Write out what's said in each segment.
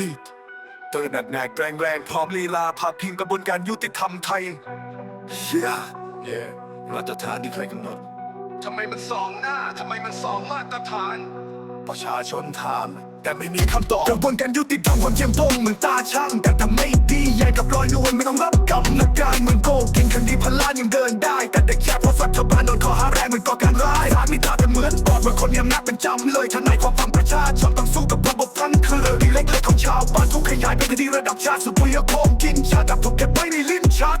ดีเตือนหนักแหนกแรงแรงพร้อมลีลาพาดพิงกระบวนการยุติธรรมไทยเชี่ยเย่มาตรฐานที่ใครกำหนดทำไมมันสองหน้าทำไมมันสองมาตรฐาน ประชาชนถาม แต่ไม่มีคำตอบกระบวนการยุติธรรมความเที่ยมตรงเหมือนตาช่างแต่ทำไม่ดีใหญ่กับรอยนวลไม่ต้องรับกรรมนักการเมืองโกงกินคดีพันล้านยังเดินได้ ดีระดับชาติสุดปุยโกงกินชาดับถูกเก็บไว้ในลิ้นชัก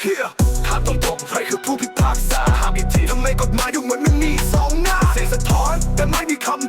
เฮียถามตรงๆใครคือผู้พิพากษาหามีทีทำไมกฎหมายดูเหมือนมันมีสองหน้าเสียงสะท้อนแต่ไม่มีคำ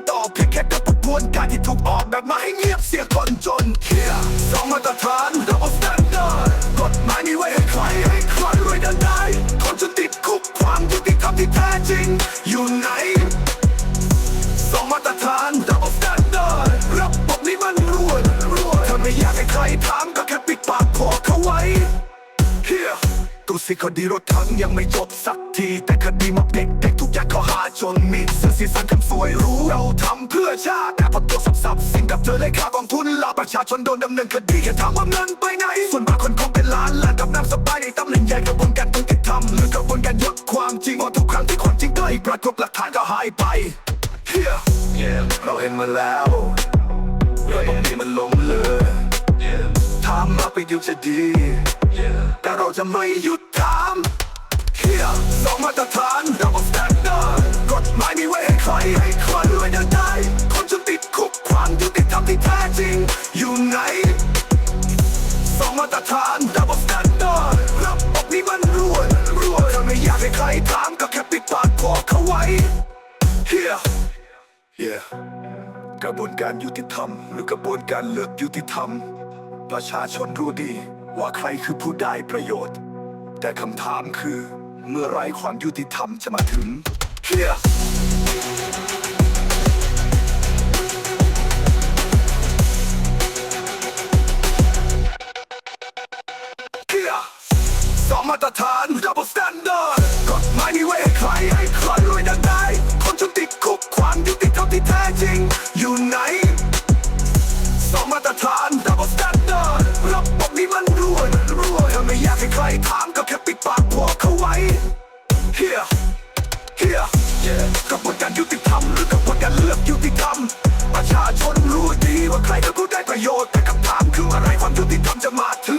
ดูสิคดีรถถังยังไม่จบสักที แต่คดีมาเด็กเด็กทุกอย่างเขาหาจนมีเสื้อสีสันคำสวยรู้เราทำเพื่อชาติแต่พอตัวสับสับสิ่งกับเธอเลยค่ากองทุนลาประชาชนโดนดำเนินคดีแค่ถามว่าเงินไปไหน ส่วนบางคนคงเป็นล้านล้านกับน้ำสบายในตำแหน่งใหญ่กระบวนการยุติธรรมหรือกระบวนการยกความจริงเพราทุกครั้งที่ความจริงใกล้ปรากฏหลักฐานก็หายไปเฮียเราเห็นมาแล้วระบบนี้มันล้มเลยถามมาไปดูจะดี แต่เราจะไม่หยุดถามเฮียสองมาตรฐาน double standard กฎหมายมีไว้ให้ใครให้ใครรวยเดินได้ คนจะติดคุกความยุติธรรมที่แท้จริง อยู่ไหนสองมาตรฐาน double standard ระบบนี้มันรวนรวนถ้าไม่อยากให้ใครถามก็แค่ปิดปากพอเขาไว้เฮียเฮียกระบวนการยุติธรรม หรือกระบวนการเลือกยุติธรรม ประชาชนรู้ดี ว่าใครคือผู้ได้ประโยชน์ แต่คำถามคือ เมื่อไรความยุติธรรมจะมาถึงเคลียสองมาตรฐาน double standard กฎหมายนิเวศ ใครถามก็แค่ปิดปากพวกเขาไว้เฮียเฮียกระบวนการยุติธรรมหรือกระบวนการเลือกยุติธรรม ประชาชนรู้ดีว่าใครก็ได้ประโยชน์แต่คำถามคืออะไรความยุติธรรมจะมาถึง